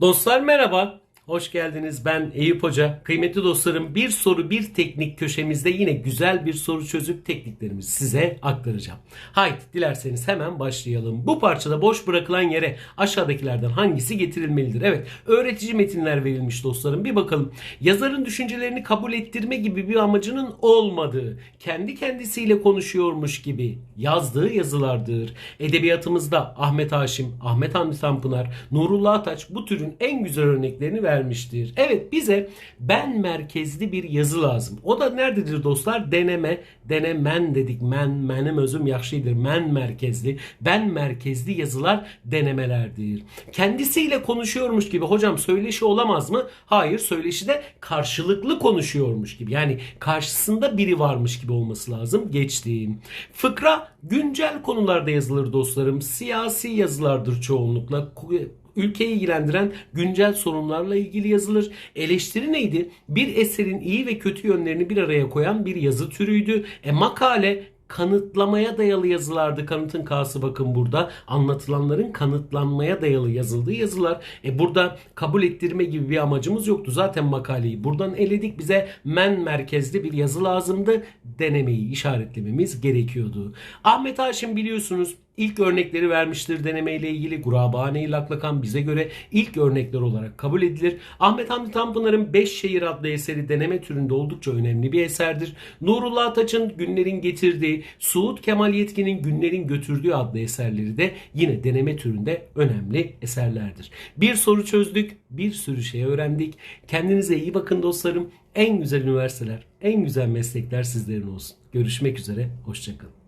Dostlar merhaba. Hoş geldiniz. Ben Eyüp Hoca. Kıymetli dostlarım bir soru bir teknik köşemizde yine güzel bir soru çözüp tekniklerimizi size aktaracağım. Haydi dilerseniz hemen başlayalım. Bu parçada boş bırakılan yere aşağıdakilerden hangisi getirilmelidir? Evet öğretici metinler verilmiş dostlarım. Bir bakalım. Yazarın düşüncelerini kabul ettirme gibi bir amacının olmadığı, kendi kendisiyle konuşuyormuş gibi yazdığı yazılardır. Edebiyatımızda Ahmet Haşim, Ahmet Hamdi Tanpınar, Nurullah Ataç bu türün en güzel örneklerini vermiştir. Evet bize ben merkezli bir yazı lazım. O da nerededir dostlar? Deneme, denemen dedik. Men, menim özüm yakşidir. Men merkezli, ben merkezli yazılar denemelerdir. Kendisiyle konuşuyormuş gibi. Hocam söyleşi olamaz mı? Hayır söyleşi de karşılıklı konuşuyormuş gibi. Yani karşısında biri varmış gibi olması lazım. Geçtiğim. Fıkra güncel konularda yazılır dostlarım. Siyasi yazılardır çoğunlukla ülkeyi ilgilendiren güncel sorunlarla ilgili yazılır. Eleştiri neydi? Bir eserin iyi ve kötü yönlerini bir araya koyan bir yazı türüydü. E makale kanıtlamaya dayalı yazılardı. Kanıtın kası bakın burada. Anlatılanların kanıtlanmaya dayalı yazıldığı yazılar. E burada kabul ettirme gibi bir amacımız yoktu. Zaten makaleyi buradan eledik. Bize men merkezli bir yazı lazımdı. Denemeyi işaretlememiz gerekiyordu. Ahmet Haşim biliyorsunuz İlk örnekleri vermiştir deneme ile ilgili. Gurabane-i Laklakan bize göre ilk örnekler olarak kabul edilir. Ahmet Hamdi Tanpınar'ın Beş Şehir adlı eseri deneme türünde oldukça önemli bir eserdir. Nurullah Ataç'ın Günlerin Getirdiği, Suud Kemal Yetkin'in Günlerin Götürdüğü adlı eserleri de yine deneme türünde önemli eserlerdir. Bir soru çözdük, bir sürü şey öğrendik. Kendinize iyi bakın dostlarım. En güzel üniversiteler, en güzel meslekler sizlerin olsun. Görüşmek üzere, hoşçakalın.